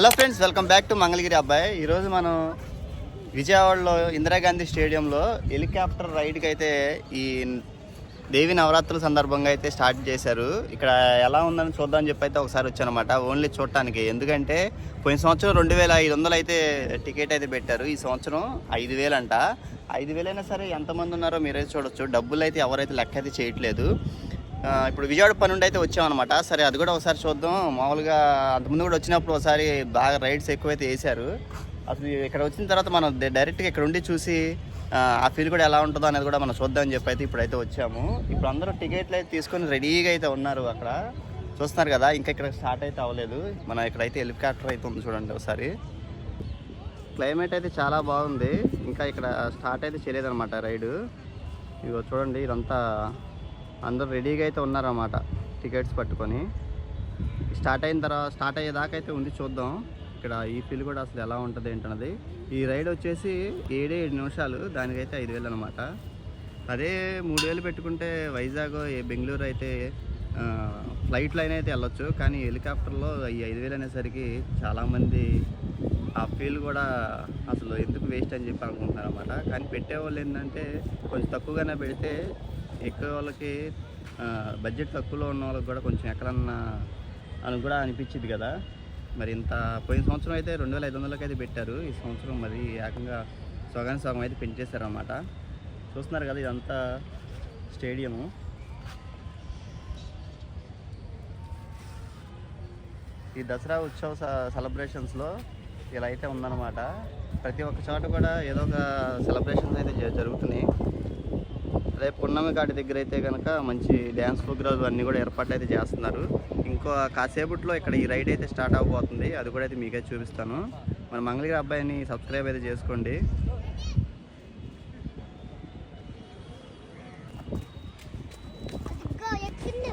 Hello friends welcome back to Mangalagiri అబ్బాయి. ఈరోజు మనం విజయవాడలో ఇందిరాగాంధీ స్టేడియంలో హెలికాప్టర్ రైడ్కి అయితే ఈ దేవి నవరాత్రుల సందర్భంగా అయితే స్టార్ట్ చేశారు. ఇక్కడ ఎలా ఉందని చూద్దామని చెప్పి అయితే ఒకసారి వచ్చానమాట. ఓన్లీ చూడటానికి. ఎందుకంటే పోయిన సంవత్సరం రెండు వేల ఐదు వందలు అయితే టికెట్ అయితే పెట్టారు. ఈ సంవత్సరం ఐదు వేలంట ఐదు వేలైనా సరే ఎంతమంది ఉన్నారో మీరైతే చూడొచ్చు. డబ్బులు అయితే ఎవరైతే లెక్క అయితే చేయట్లేదు. ఇప్పుడు విజయవాడ పని నుండి అయితే వచ్చామన్నమాట. సరే అది కూడా ఒకసారి చూద్దాం. మామూలుగా అంతకుముందు కూడా వచ్చినప్పుడు ఒకసారి బాగా రైడ్స్ ఎక్కువైతే వేశారు. అసలు ఇక్కడ వచ్చిన తర్వాత మనం డైరెక్ట్గా ఇక్కడ ఉండి చూసి ఆ, ఫీల్ కూడా ఎలా ఉంటుందో అనేది కూడా మనం చూద్దామని చెప్పి అయితే ఇప్పుడైతే వచ్చాము. ఇప్పుడు అందరూ టికెట్లు అయితే తీసుకొని రెడీగా అయితే ఉన్నారు అక్కడ. చూస్తున్నారు కదా ఇంకా ఇక్కడ స్టార్ట్ అయితే అవ్వలేదు. మన ఇక్కడైతే హెలికాప్టర్ అయితే ఉంది చూడండి ఒకసారి. క్లైమేట్ అయితే చాలా బాగుంది. ఇంకా ఇక్కడ స్టార్ట్ అయితే చేయలేదన్నమాట రైడు. ఇగో చూడండి ఇదంతా అందరూ రెడీగా అయితే ఉన్నారన్నమాట. టికెట్స్ పట్టుకొని. స్టార్ట్ అయిన తర్వాత స్టార్ట్ అయ్యేదాకా అయితే ఉంది చూద్దాం. ఇక్కడ ఈ ఫీల్ కూడా అసలు ఎలా ఉంటుంది ఏంటన్నది. ఈ రైడ్ వచ్చేసి ఏడే ఏడు నిమిషాలు. దానికైతే ఐదు వేలు అనమాట అదే మూడు వేలు పెట్టుకుంటే వైజాగ్ బెంగళూరు అయితే ఫ్లైట్ ఫ్లైట్లో అయినా అయితే వెళ్ళొచ్చు. కానీ హెలికాప్టర్లో ఈ ఐదు వేలు అనేసరికి చాలామంది ఆ ఫీల్ కూడా అసలు ఎందుకు వేస్ట్ అని చెప్పి అనుకుంటున్నారు అనమాట కానీ పెట్టేవాళ్ళు ఏంటంటే కొంచెం తక్కువగానే పెడితే ఎక్కువ వాళ్ళకి బడ్జెట్ తక్కువలో ఉన్న వాళ్ళకి కూడా కొంచెం ఎక్కడన్నా అని కూడా అనిపించింది కదా. మరి ఇంత పోయిన సంవత్సరం అయితే రెండు వేల ఐదు వందలకి అయితే పెట్టారు. ఈ సంవత్సరం మరి ఏకంగా సగానికి సగం అయితే పెంచేశారనమాట చూస్తున్నారు కదా ఇదంతా స్టేడియము. ఈ దసరా ఉత్సవ స- సెలబ్రేషన్స్లో ఇలా అయితే ఉందన్నమాట. ప్రతి ఒక్క చోట కూడా ఏదో ఒక సెలబ్రేషన్స్ అయితే జ- జరుగుతున్నాయి. అదే పున్నమి ఘాటి దగ్గర అయితే కనుక మంచి డ్యాన్స్ ప్రోగ్రామ్స్ అన్నీ కూడా ఏర్పాట్లు అయితే చేస్తున్నారు. ఇంకో కాసేపట్లో ఇక్కడ ఈ రైడ్ అయితే స్టార్ట్ అవబోతుంది. అది కూడా అయితే మీకే చూపిస్తాను. మన మంగళగిరి అబ్బాయిని సబ్స్క్రైబ్ అయితే చేసుకోండి. అదిగో ఎక్కిండు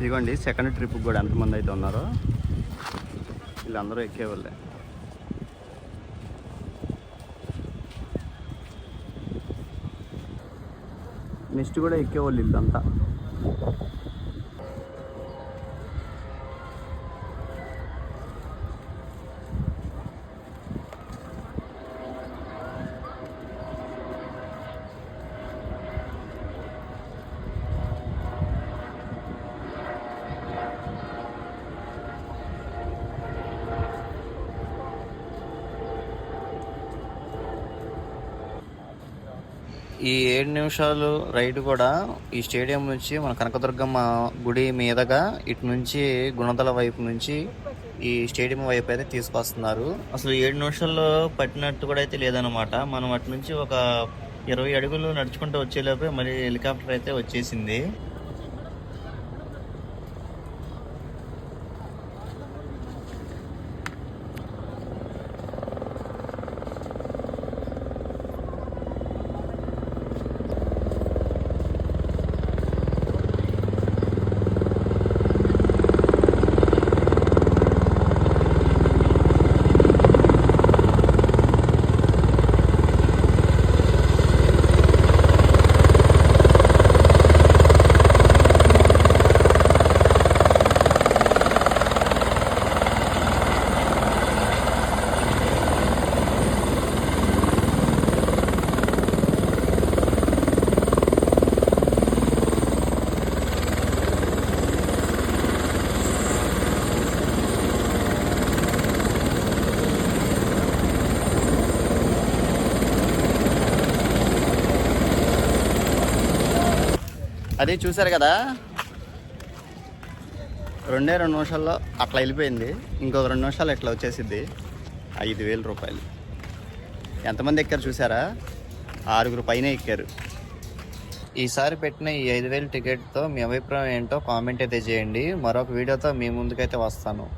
ఇదిగోండి సెకండ్ ట్రిప్ కూడా ఎంతమంది అయితే ఉన్నారో వీళ్ళందరూ ఎక్కేవాళ్ళే నెక్స్ట్ కూడా ఎక్కేవాళ్ళు వీళ్ళంతా. ఈ ఏడు నిమిషాలు రైడ్ కూడా ఈ స్టేడియం నుంచి మన కనకదుర్గమ్మ గుడి మీదగా ఇటు నుంచి గుణదల వైపు నుంచి ఈ స్టేడియం వైపు అయితే తీసుకొస్తున్నారు అసలు ఏడు నిమిషాల్లో పట్టినట్టు కూడా అయితే లేదనమాట మనం అటు నుంచి ఒక ఇరవై అడుగులు నడుచుకుంటూ వచ్చేలోపే మళ్ళీ హెలికాప్టర్ అయితే వచ్చేసింది. అదే చూసారు కదా? రెండే రెండు నిమిషాల్లో అట్లా వెళ్ళిపోయింది. ఇంకొక రెండు నిమిషాలు ఇట్లా వచ్చేసిద్ది. ఐదు వేల రూపాయలు. ఎంతమంది ఎక్కారు చూసారా ఆరుగురు పైన ఎక్కారు. ఈసారి పెట్టిన ఈ ఐదు వేల టికెట్తో మీ అభిప్రాయం ఏంటో కామెంట్ అయితే చేయండి. మరొక వీడియోతో మీ ముందుకైతే వస్తాను.